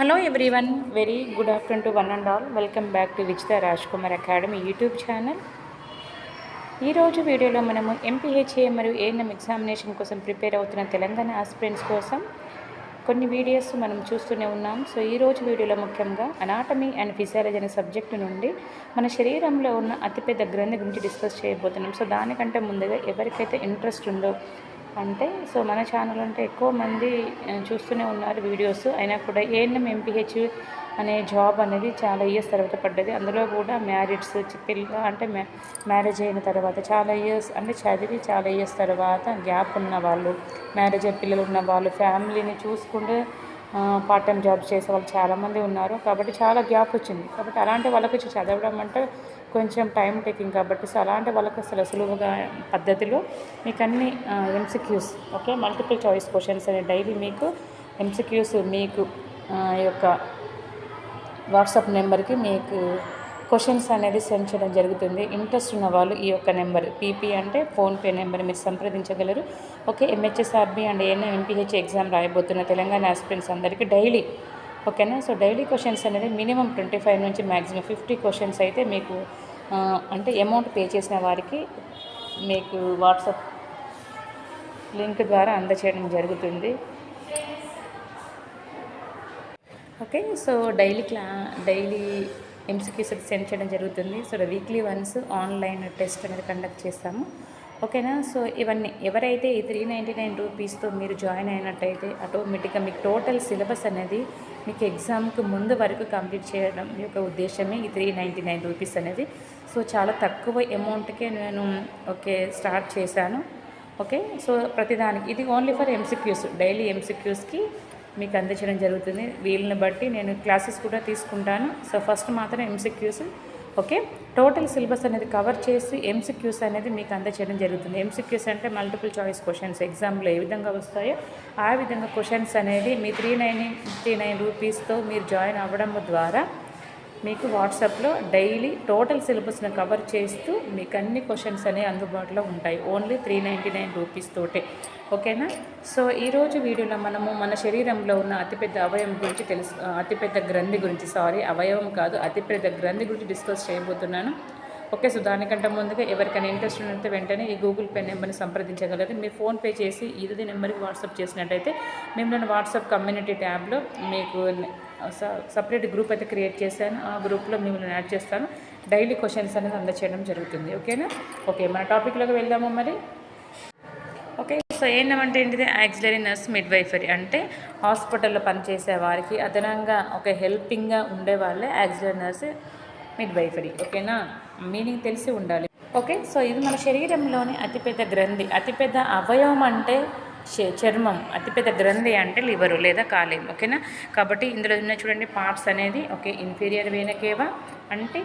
Hello everyone very good afternoon to one and all welcome back to Vijitha Raj Kumar academy YouTube channel ఈరోజు వీడియోలో మనము MPHA మరియు ANM examination కోసం prepare అవుతున్న Telangana aspirants కోసం కొన్ని వీడియోస్ మనం చూస్తూనే ఉన్నాం. సో ఈరోజు వీడియోలో ముఖ్యంగా అనాటమీ అండ్ ఫిజియాలజీ అనే సబ్జెక్టు నుండి మన శరీరంలో ఉన్న అతిపెద్ద గ్రంథి గురించి డిస్కస్ చేయబోతున్నాం. సో దానికంటే ముందుగా ఎవరికైతే ఇంట్రెస్ట్ ఉందో అంటే సో మన ఛానల్ అంటే ఎక్కువ మంది చూస్తూనే ఉన్నారు వీడియోస్ అయినా కూడా ఏఎన్ఎం ఎంపీహెచ్ అనే జాబ్ అనేది చాలా ఇయర్స్ తర్వాత పడ్డది. అందులో కూడా మ్యారిడ్స్ పిల్ల అంటే మ్యారేజ్ అయిన తర్వాత చాలా ఇయర్స్ అంటే చదివి చాలా ఇయర్స్ తర్వాత గ్యాప్ ఉన్న వాళ్ళు మ్యారేజ్ అయిన పిల్లలు ఉన్న వాళ్ళు ఫ్యామిలీని చూసుకుంటూ పార్ట్ టైం జాబ్స్ చేసే వాళ్ళు చాలామంది ఉన్నారు. కాబట్టి చాలా గ్యాప్ వచ్చింది. కాబట్టి అలాంటి వాళ్ళకి వచ్చి చదవడం అంటే కొంచెం టైం టేకింగ్ కాబట్టి సో అలాంటి వాళ్ళకి అసలు సులువుగా పద్ధతిలో మీకు అన్ని MCQs okay multiple choice questions అనే డైలీ మీకు ఎంసీక్యూస్ మీకు ఈ యొక్క వాట్సాప్ నెంబర్కి మీకు క్వశ్చన్స్ అనేది సెండ్ చేయడం జరుగుతుంది. ఇంట్రెస్ట్ ఉన్న వాళ్ళు ఈ యొక్క నెంబర్ పీపీ అంటే ఫోన్పే నెంబర్ మీరు సంప్రదించగలరు. Okay MHSRB and ANI MPH exam రాయబోతున్న Telangana aspirants అందరికీ డైలీ ఓకేనా? సో డైలీ క్వశ్చన్స్ అనేది మినిమం ట్వంటీ ఫైవ్ నుంచి మ్యాక్సిమం ఫిఫ్టీ క్వశ్చన్స్ అయితే మీకు అంటే అమౌంట్ పే చేసిన వారికి మీకు వాట్సాప్ లింక్ ద్వారా అందచేయడం జరుగుతుంది. ఓకే సో డైలీ క్లా డైలీ ఎంసీక్యూస్ సెండ్ చేయడం జరుగుతుంది. So weekly once online test అనేది కండక్ట్ చేస్తాము. ఓకేనా? సో ఇవన్నీ ఎవరైతే ఈ త్రీ నైంటీ నైన్ రూపీస్తో మీరు జాయిన్ అయినట్టయితే ఆటోమేటిక్గా మీకు టోటల్ సిలబస్ అనేది మీకు ఎగ్జామ్కి ముందు వరకు కంప్లీట్ చేయడం యొక్క ఉద్దేశమే ఈ త్రీ నైంటీ నైన్ రూపీస్ అనేది. సో చాలా తక్కువ అమౌంట్కే నేను ఓకే స్టార్ట్ చేశాను. ఓకే? సో ప్రతిదానికి ఇది ఓన్లీ ఫర్ ఎంసీక్యూస్ డైలీ ఎంసీక్యూస్కి మీకు అందించడం జరుగుతుంది. వీళ్ళని బట్టి నేను క్లాసెస్ కూడా తీసుకుంటాను. సో ఫస్ట్ మాత్రం ఎంసీక్యూస్ ఓకే? టోటల్ సిలబస్ అనేది కవర్ చేసి ఎంసీక్యూస్ అనేది మీకు అందచేయడం జరుగుతుంది. ఎంసీక్యూస్ అంటే మల్టిపుల్ చాయిస్ క్వశ్చన్స్ ఎగ్జామ్లో ఏ విధంగా వస్తాయో ఆ విధంగా క్వశ్చన్స్ అనేది మీ త్రీ నైన్ త్రీ నైన్ రూపీస్తో మీరు జాయిన్ అవ్వడం ద్వారా మీకు వాట్సాప్లో డైలీ టోటల్ సిలబస్ని కవర్ చేస్తూ మీకు అన్ని క్వశ్చన్స్ అనేవి అందుబాటులో ఉంటాయి. Only three ninety nine rupees తోటే. ఓకేనా? సో ఈరోజు వీడియోలో మనము మన శరీరంలో ఉన్న అతిపెద్ద అవయవం గురించి తెలుసు అతిపెద్ద గ్రంథి గురించి సారీ అవయవం కాదు అతిపెద్ద గ్రంథి గురించి డిస్కస్ చేయబోతున్నాను. ఓకే సో దానికంటే ముందుగా ఎవరికైనా ఇంట్రెస్ట్ ఉన్నట్టు వెంటనే ఈ గూగుల్ పే నెంబర్ని సంప్రదించగలరు. మీరు ఫోన్పే చేసి ఇది నెంబర్కి వాట్సాప్ చేసినట్టయితే మిమ్మల్ని వాట్సాప్ కమ్యూనిటీ ట్యాబ్లో మీకు సపరేట్ గ్రూప్ అయితే క్రియేట్ చేశాను. ఆ గ్రూప్లో మిమ్మల్ని యాడ్ చేస్తాను. డైలీ క్వశ్చన్స్ అనేది అందచేయడం జరుగుతుంది. ఓకేనా? ఓకే మన టాపిక్లోకి వెళ్దాము మరి? ఓకే సో ఏంటంటే ఏంటిది? యాక్సిలరీ నర్స్ మిడ్వైఫరీ అంటే హాస్పిటల్లో పనిచేసే వారికి అదనంగా ఒక హెల్పింగ్గా ఉండే వాళ్ళే యాక్సిలరీ నర్స్ మిడ్వైఫరీ. ఓకేనా? మీనింగ్ తెలిసి ఉండాలి. ఓకే సో ఇది మన శరీరంలోని అతిపెద్ద గ్రంథి. అతిపెద్ద అవయవం అంటే చర్మం అతిపెద్ద గ్రంథి అంటే లివరు లేదా కాలేయం ఓకేనా? కాబట్టి ఇందులో ఉన్న చూడండి పార్ట్స్ అనేది ఓకే ఇన్ఫీరియర్ వేనకేవా అంటే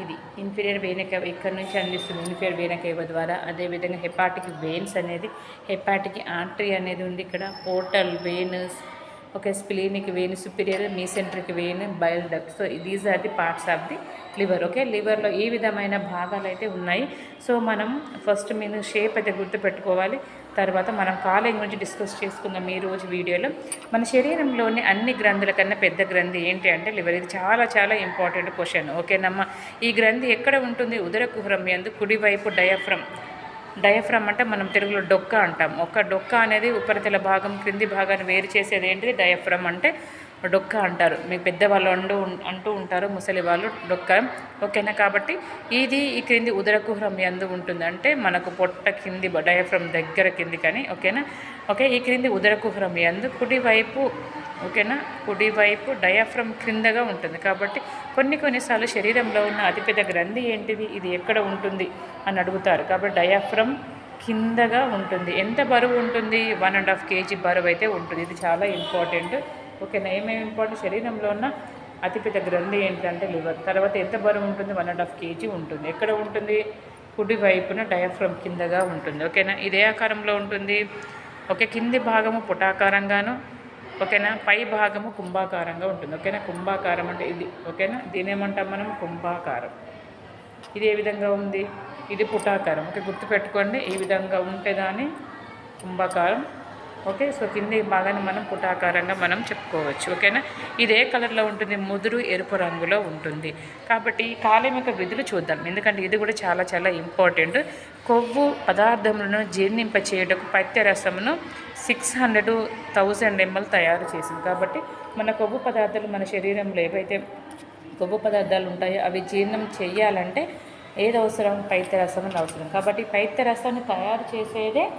ఇది ఇన్ఫీరియర్ వేనకేవ ఇక్కడ నుంచి అందిస్తుంది ఇన్ఫీరియర్ వేనకేవ ద్వారా. అదేవిధంగా హెపాటిక్ వెయిన్స్ అనేది హెపాటిక్ ఆర్టరీ అనేది ఉంది ఇక్కడ portal veins okay splenic vein superior mesenteric vein bile duct so these are the parts of the liver okay లివర్లో ఈ విధమైన భాగాలు అయితే ఉన్నాయి? సో మనం ఫస్ట్ మీరు షేప్ అయితే గుర్తుపెట్టుకోవాలి. తర్వాత మనం కాలేయం గురించి డిస్కస్ చేసుకుందాం ఈ రోజు వీడియోలో. మన శరీరంలోని అన్ని గ్రంథుల కన్నా పెద్ద గ్రంథి ఏంటి అంటే లివర్ ఇది చాలా చాలా ఇంపార్టెంట్ క్వశ్చన్ ఓకేనమ్మా ఈ గ్రంథి ఎక్కడ ఉంటుంది? ఉదర కుహరం ఎందు కుడివైపు డయాఫ్రమ్ డయాఫ్రమ్ అంటే మనం తెలుగులో డొక్క అంటాం. ఒక డొక్క అనేది ఉపరితల భాగం క్రింది భాగాన్ని వేరు చేసేది ఏంటిది? డయాఫ్రమ్ అంటే డొక్క అంటారు. మీ పెద్దవాళ్ళు అంటూ అంటూ ఉంటారు ముసలి వాళ్ళు డొక్క. ఓకేనా? కాబట్టి ఇది ఈ క్రింది ఉదరకుహరం ఎందు ఉంటుంది. అంటే మనకు పొట్ట కింది డయాఫ్రమ్ దగ్గర కింది కానీ ఓకేనా? ఓకే ఈ క్రింది ఉదరకుహరం ఎందు కుడివైపు ఓకేనా? కుడివైపు డయాఫ్రమ్ క్రిందగా ఉంటుంది. కాబట్టి కొన్ని కొన్నిసార్లు శరీరంలో ఉన్న అతిపెద్ద గ్రంథి ఏంటిది? ఇది ఎక్కడ ఉంటుంది? అని అడుగుతారు. కాబట్టి డయాఫ్రమ్ కిందగా ఉంటుంది. ఎంత బరువు ఉంటుంది? వన్ అండ్ హాఫ్ కేజీ బరువు అయితే ఉంటుంది. ఇది చాలా ఇంపార్టెంట్. ఓకేనా? ఏమేమి ఇంపార్టెంట్? శరీరంలో ఉన్న అతిపెద్ద గ్రంథి ఏంటంటే లివర్. తర్వాత ఎంత బరువు ఉంటుంది? వన్ అండ్ హాఫ్ కేజీ ఉంటుంది. ఎక్కడ ఉంటుంది? కుడి వైపున డయాఫ్రమ్ కిందగా ఉంటుంది. ఓకేనా? ఇదే ఆకారంలో ఉంటుంది. ఓకే కింది భాగము పుటాకారంగాను. ఓకేనా? పై భాగము కుంభాకారంగా ఉంటుంది. ఓకేనా? కుంభాకారం అంటే ఇది. ఓకేనా? దీని ఏమంటాం మనం? కుంభాకారం. ఇది ఏ విధంగా ఉంది? ఇది పుటాకారం. ఓకే గుర్తుపెట్టుకోండి. ఈ విధంగా ఉంటే దాన్ని కుంభాకారం ఓకే? సో కింద బాగానే మనం పుటాకారంగా మనం చెప్పుకోవచ్చు. ఓకేనా? ఇది ఏ కలర్లో ఉంటుంది ముదురు ఎరుపు రంగులో ఉంటుంది. కాబట్టి కాలం యొక్క విధులు చూద్దాం. ఎందుకంటే ఇది కూడా చాలా చాలా ఇంపార్టెంట్. కొవ్వు పదార్థములను జీర్ణింప చేయటకు పత్యరసమును సిక్స్ హండ్రెడ్ థౌజండ్ ఎంఎల్ తయారు చేసింది. కాబట్టి మన కొవ్వు పదార్థాలు మన శరీరంలో ఏవైతే కొవ్వు పదార్థాలు ఉంటాయో అవి జీర్ణం చేయాలంటే ఏది అవసరం? పైత్యరసం అని అవసరం. కాబట్టి పైత్యరసాన్ని తయారు చేసేదే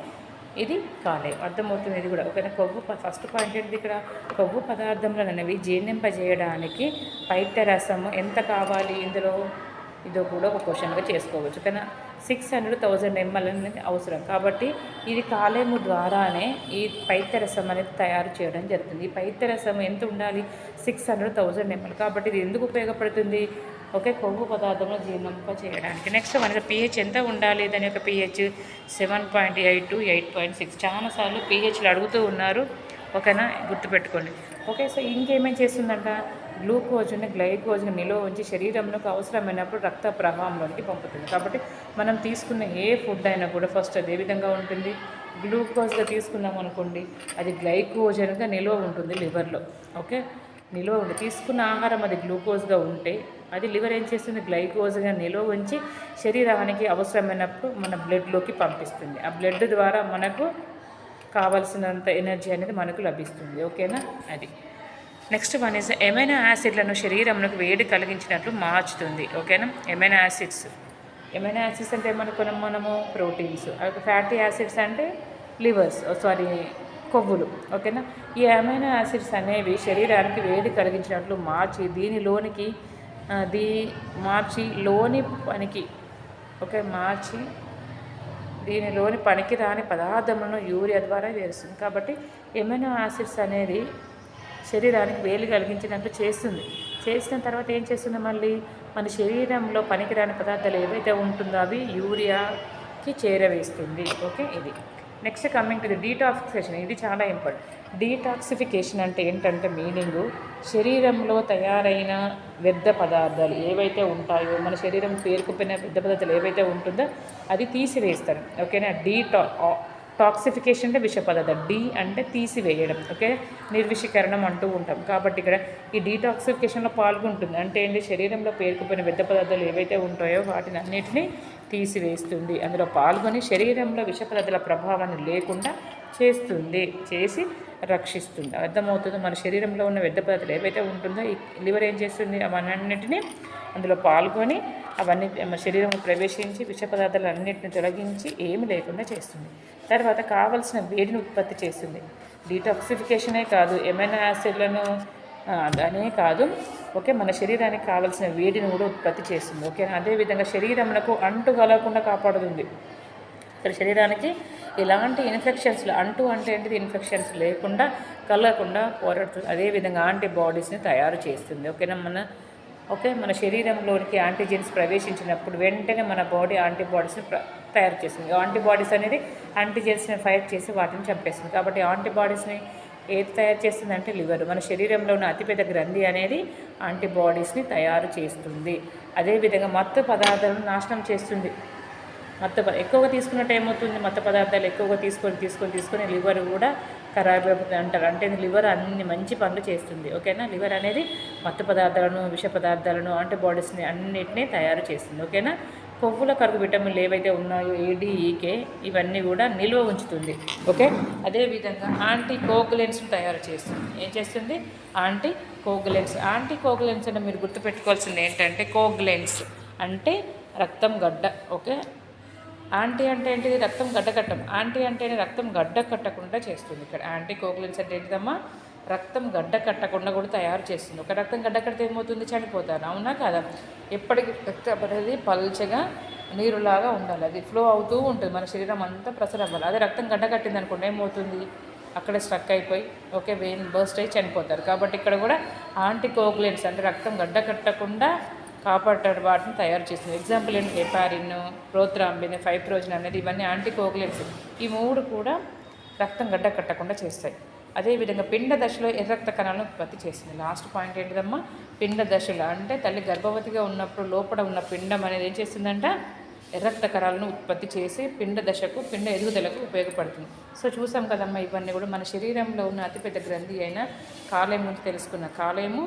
ఇది కాలేయం అర్థమవుతుంది ఇది కూడా. ఒకవేళ కొవ్వు ఫస్ట్ పాయింట్ ఏంటి ఇక్కడ? కొవ్వు పదార్థంలో అనేవి జీర్ణింపజేయడానికి పైత్యరసము ఎంత కావాలి ఇందులో? ఇదో కూడా ఒక క్వశ్చన్గా చేసుకోవచ్చు. కానీ సిక్స్ హండ్రెడ్ థౌజండ్ ఎంఎల్ అనేది అవసరం. కాబట్టి ఇది కాలేము ద్వారానే ఈ పైత్యరసం అనేది తయారు చేయడం జరుగుతుంది. ఈ పైత్యరసం ఎంత ఉండాలి? సిక్స్ హండ్రెడ్ థౌజండ్ ఎంఎల్ కాబట్టి ఇది ఎందుకు ఉపయోగపడుతుంది? ఒకే కొవ్వు పదార్థంలో జీర్ణంప చేయడానికి. నెక్స్ట్ మనకి పిహెచ్ ఎంత ఉండాలి? దాని యొక్క pH seven point eight to eight point six చాలాసార్లు పిహెచ్లు అడుగుతూ ఉన్నారు. ఓకేనా? గుర్తుపెట్టుకోండి. ఓకే సో ఇంకేమేం చేస్తుందంట? గ్లూకోజ్ని గ్లైకోజ్ని నిల్వ ఉంచి శరీరంలోకి అవసరమైనప్పుడు రక్త ప్రవాహంలోనికి పంపుతుంది. కాబట్టి మనం తీసుకున్న ఏ ఫుడ్ అయినా కూడా ఫస్ట్ అదే విధంగా ఉంటుంది. గ్లూకోజ్గా తీసుకున్నాం అనుకోండి అది గ్లైకోజన్గా నిల్వ ఉంటుంది లివర్లో ఓకే? నిల్వ ఉంది తీసుకున్న ఆహారం అది గ్లూకోజ్గా ఉంటే అది లివర్ ఏం చేస్తుంది? గ్లైకోజ్గా నిల్వ ఉంచి శరీరానికి అవసరమైనప్పుడు మన బ్లడ్లోకి పంపిస్తుంది. ఆ బ్లడ్ ద్వారా మనకు కావలసినంత ఎనర్జీ అనేది మనకు లభిస్తుంది. ఓకేనా? అది. నెక్స్ట్ వన్ ఇస్ ఎమైనా యాసిడ్లను శరీరంలోకి వేడి కలిగించినట్లు మార్చుతుంది. ఓకేనా? ఎమైనా యాసిడ్స్. ఎమైనా యాసిడ్స్ అంటే ఏమనుకున్నాం మనము? ప్రోటీన్స్. ఫ్యాటీ యాసిడ్స్ అంటే లివర్స్. సారీ కొవ్వులు ఓకేనా? ఈ అమైనో యాసిడ్స్ అనేవి శరీరానికి వేడి కలిగించినట్లు మార్చి దీనిలోనికి దీ మార్చి లోని పనికి ఓకే మార్చి దీనిలోని పనికిరాని పదార్థములను యూరియా ద్వారా వేరుస్తుంది. కాబట్టి ఎమైనో యాసిడ్స్ అనేది శరీరానికి వేలు కలిగించినట్లు చేస్తుంది. చేసిన తర్వాత ఏం చేస్తుంది మళ్ళీ? మన శరీరంలో పనికిరాని పదార్థాలు ఏవైతే ఉంటుందో అవి యూరియాకి చేరవేస్తుంది. ఓకే ఇది. Next coming to the detoxification ఇది చాలా ఇంపార్టెంట్ డీటాక్సిఫికేషన్ అంటే ఏంటంటే మీనింగు శరీరంలో తయారైన వ్యర్థ పదార్థాలు ఏవైతే ఉంటాయో మన శరీరం పేరుకుపోయిన వ్యర్థ పదార్థాలు ఏవైతే ఉంటుందో అది తీసివేస్తారు. ఓకేనా డీటా టాక్సిఫికేషన్ అంటే విష పదార్థం డి అంటే తీసివేయడం ఓకే? నిర్విషీకరణం అంటూ ఉంటాం. కాబట్టి ఇక్కడ ఈ డీటాక్సిఫికేషన్లో పాల్గొంటుంది. అంటే ఏంటి? శరీరంలో పేరుకుపోయిన వ్యర్థ పదార్థాలు ఏవైతే ఉంటాయో వాటిని అన్నిటినీ తీసివేస్తుంది. అందులో పాల్గొని శరీరంలో విష పదార్థాల ప్రభావాన్ని లేకుండా చేస్తుంది. చేసి రక్షిస్తుంది. అర్థమవుతుంది? మన శరీరంలో ఉన్న వ్యర్థ పదార్థాలు ఏవైతే ఉంటుందో లివర్ ఏం చేస్తుంది? అవన్నిటిని అందులో పాల్గొని అవన్నీ మన శరీరంలో ప్రవేశించి విష పదార్థాలు తొలగించి ఏమి లేకుండా చేస్తుంది. తర్వాత కావలసిన వేడిని ఉత్పత్తి చేస్తుంది. డీటాక్సిఫికేషనే కాదు ఎమైనా యాసిడ్లను అనే కాదు. ఓకే మన శరీరానికి కావలసిన వేడిని కూడా ఉత్పత్తి చేస్తుంది. ఓకే అదేవిధంగా మనకు అంటు కలగకుండా కాపాడుతుంది. ఇక్కడ శరీరానికి ఎలాంటి ఇన్ఫెక్షన్స్ అంటూ అంటే ఏంటిది? ఇన్ఫెక్షన్స్ లేకుండా కలగకుండా పోరాడుతుంది. అదేవిధంగా యాంటీబాడీస్ని తయారు చేస్తుంది. ఓకేనా మన ఓకే మన శరీరంలోనికి యాంటీజెన్స్ ప్రవేశించినప్పుడు వెంటనే మన బాడీ యాంటీబాడీస్ని ప్ర తయారు చేస్తుంది. యాంటీబాడీస్ అనేది యాంటీజెన్స్ని ఫైట్ చేసి వాటిని చంపేస్తుంది. కాబట్టి యాంటీబాడీస్ని ఏది తయారు చేస్తుంది అంటే లివర్ మన శరీరంలో ఉన్న అతిపెద్ద గ్రంథి అనేది యాంటీబాడీస్ని తయారు చేస్తుంది. అదేవిధంగా మత్తు పదార్థాలను నాశనం చేస్తుంది. మత్తు ఎక్కువగా తీసుకున్నట్టు ఏమవుతుంది? మత్తు పదార్థాలు ఎక్కువగా తీసుకొని తీసుకొని తీసుకొని లివర్ కూడా ఖరాబ్ అంటారు. అంటే లివర్ అన్ని మంచి పనులు చేస్తుంది. ఓకేనా? లివర్ అనేది మత్తు పదార్థాలను విష పదార్థాలను యాంటీబాడీస్ని అన్నిటినీ తయారు చేస్తుంది. ఓకేనా? కొవ్వుల కరుగు విటమిన్లు ఏవైతే ఉన్నాయో ఏడీఈకే ఇవన్నీ కూడా నిల్వ ఉంచుతుంది. ఓకే? అదేవిధంగా యాంటీ కోగులెన్స్ను తయారు చేస్తుంది. ఏం చేస్తుంది? యాంటీ కోగులెన్స్ యాంటీ కోగులెన్స్ అంటే మీరు గుర్తుపెట్టుకోవాల్సింది ఏంటంటే కోగులెన్స్ అంటే రక్తం గడ్డ. ఓకే? యాంటీ అంటే ఏంటిది? రక్తం గడ్డకట్టం యాంటీ అంటేనే రక్తం గడ్డ కట్టకుండా చేస్తుంది ఇక్కడ. యాంటీ కోగులెన్స్ అంటే ఏంటిదమ్మా? రక్తం గడ్డ కట్టకుండా కూడా తయారు చేస్తుంది. ఒక రక్తం గడ్డ కడితే ఏమవుతుంది? చనిపోతారు. అవునా కదా? ఎప్పటికీ రక్తం అనేది పల్చగా నీరులాగా ఉండాలి. అది ఫ్లో అవుతూ ఉంటుంది. మన శరీరం అంతా ప్రసర అవ్వాలి. అదే రక్తం గడ్డ కట్టింది అనుకోండి ఏమవుతుంది? అక్కడ స్ట్రక్ అయిపోయి ఓకే వెయిన్ బర్స్ట్ అయి చనిపోతారు. కాబట్టి ఇక్కడ కూడా యాంటీ కోగులెన్స్ అంటే రక్తం గడ్డ కట్టకుండా కాపాడటం వాటిని తయారు చేస్తుంది. ఎగ్జాంపుల్ ఏంటి? హెపారిన్ ప్రోత్రాంబిన్ ఫైబ్రోజన్ అనేది ఇవన్నీ యాంటీకోగులెట్స్ ఈ మూడు కూడా రక్తం గడ్డ కట్టకుండా చేస్తాయి. అదేవిధంగా పిండ దశలో ఎర్ర రక్త కణాలను ఉత్పత్తి చేస్తుంది. లాస్ట్ పాయింట్ ఏంటిదమ్మా? పిండ దశలో. అంటే తల్లి గర్భవతిగా ఉన్నప్పుడు లోపల ఉన్న పిండం అనేది ఏం చేస్తుందంటే? ఎర్రక్త కణాలను ఉత్పత్తి చేసి పిండ దశకు పిండ ఎదుగుదలకు ఉపయోగపడుతుంది. సో చూసాం కదమ్మా ఇవన్నీ కూడా మన శరీరంలో ఉన్న అతిపెద్ద గ్రంథి అయిన కాలేయం గురించి తెలుసుకున్న కాలేయము.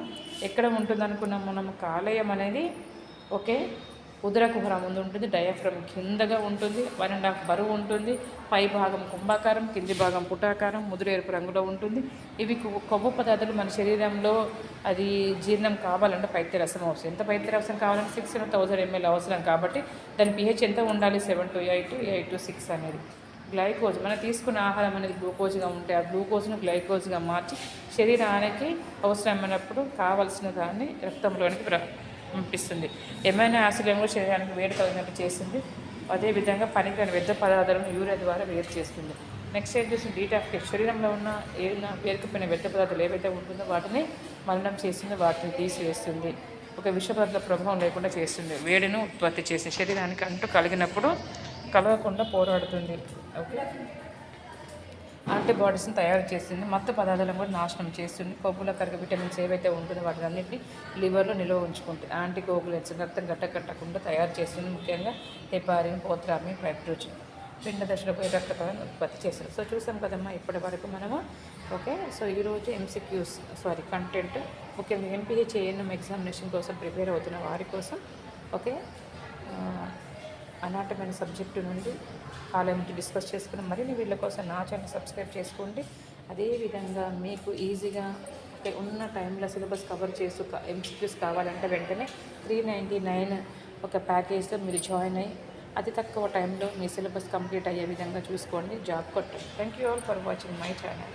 ఎక్కడ ఉంటుంది అనుకున్నాం మనం? కాలేయం అనేది ఓకే ఉదర కుహరం ముందు ఉంటుంది డయాఫ్రమ్ కిందగా ఉంటుంది వన్ అండ్ హాఫ్ బరువు ఉంటుంది పై భాగం కుంభాకారం కింది భాగం పుటాకారం ముదురు ఎరుపు రంగులో ఉంటుంది. ఇవి కొవ్వు- పదార్థాలు మన శరీరంలో అది జీర్ణం కావాలంటే పైత్య రసం అవసరం. ఎంత పైత్య రసం కావాలంటే సిక్స్ థౌసండ్ ఎంఎల్ అవసరం కాబట్టి దాని పిహెచ్ ఎంత ఉండాలి? Seven to eight eight to six అనేది. గ్లైకోజ్ మనం తీసుకున్న ఆహారం అనేది గ్లూకోజ్గా ఉంటే ఆ గ్లూకోజ్ను గ్లైకోజ్గా మార్చి శరీరానికి అవసరమైనప్పుడు కావలసిన దాన్ని రక్తంలోనికి ప్ర- పంపిస్తుంది ఏమైనా యాసిడ్ కూడా శరీరానికి వేడి కలిగినట్టు చేస్తుంది. అదేవిధంగా పనికిరాని వ్యర్థ పదార్థాలను యూరియా ద్వారా వేరు చేస్తుంది. నెక్స్ట్ ఏం చేస్తుంది? డీటాఫికేట్ శరీరంలో ఉన్న ఏదైనా పేరుకుపోయిన వ్యర్థ పదార్థాలు ఏవైతే ఉంటుందో వాటిని మరణం చేస్తుంది వాటిని తీసివేస్తుంది. ఒక విష పదార్థాల ప్రభావం లేకుండా చేస్తుంది. వేడిని ఉత్పత్తి చేసి శరీరానికి అంటూ కలిగినప్పుడు కలగకుండా పోరాడుతుంది. ఓకే. యాంటీబాడీస్ని తయారు చేస్తుంది మత్త పదార్థాలను కూడా నాశనం చేస్తుంది. కొవ్వులో కరిగి విటమిన్స్ ఏవైతే ఉంటుందో వాటిని అన్నింటినీ లివర్లో నిల్వ ఉంచుకుంటుంది. యాంటీకోగులెట్స్ రక్తం గట్టకట్టకుండా తయారు చేస్తుంది. ముఖ్యంగా హెపారిన్ పోత్రామిన్ ఫైబ్రోజిన్. పిండ దశలో పోయి రక్త కణాలను ఉత్పత్తి చేస్తుంది. సో చూసాం కదమ్మా ఇప్పటి వరకు మనము ఓకే? సో ఈరోజు ఎంసీక్యూస్ సారీ కంటెంట్ ముఖ్యంగా ఎంపీహెచ్ఏఎన్ఎం ఎగ్జామినేషన్ కోసం ప్రిపేర్ అవుతున్న వారి కోసం ఓకే? అనాటమైన సబ్జెక్టు నుండి కాలేమిటి డిస్కస్ చేసుకుని మరిన్ని వీళ్ళ కోసం నా ఛానల్ సబ్స్క్రైబ్ చేసుకోండి. అదేవిధంగా మీకు ఈజీగా అంటే ఉన్న టైంలో సిలబస్ కవర్ చేస్తూ ఎంసీక్యూస్ కావాలంటే వెంటనే త్రీ నైంటీ నైన్ ఒక ప్యాకేజ్తో మీరు జాయిన్ అయ్యి అతి తక్కువ టైంలో మీ సిలబస్ కంప్లీట్ అయ్యే విధంగా చూసుకోండి. జాబ్ కొట్టండి. Thank you all for watching my channel.